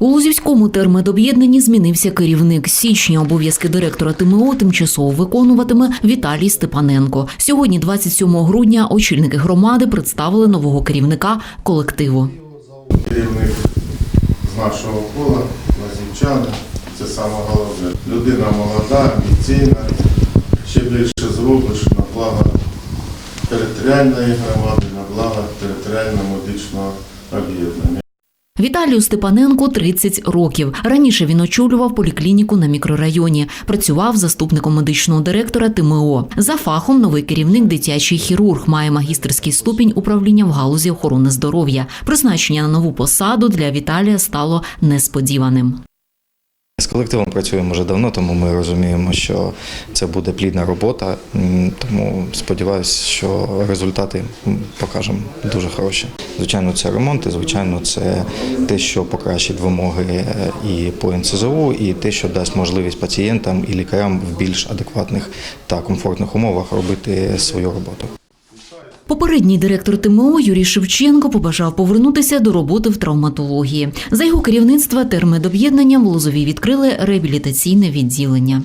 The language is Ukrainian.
У Лузівському термедоб'єднанні змінився керівник. З січня обов'язки директора ТМО тимчасово виконуватиме Віталій Степаненко. Сьогодні, 27 грудня, очільники громади представили нового керівника колективу. керівник з нашого кола, лазівчани. Це саме головне. Людина молода, амбіційна, ще більше зробиш на благо територіальної громади, на благо територіального медичного об'єднання. Віталію Степаненку 30 років. Раніше він очолював поліклініку на мікрорайоні. Працював заступником медичного директора ТМО. За фахом новий керівник дитячий хірург має магістерський ступінь управління в галузі охорони здоров'я. Призначення на нову посаду для Віталія стало несподіваним. З колективом працюємо вже давно, тому ми розуміємо, що це буде плідна робота. Тому сподіваюся, що результати покажемо дуже хороші. Звичайно, це ремонти, звичайно, це те, що покращить вимоги е, і по НСЗУ, і те, що дасть можливість пацієнтам і лікарям в більш адекватних та комфортних умовах робити свою роботу. Попередній директор ТМО Юрій Шевченко побажав повернутися до роботи в травматології. За його керівництва термедоб'єднанням в Лозові відкрили реабілітаційне відділення.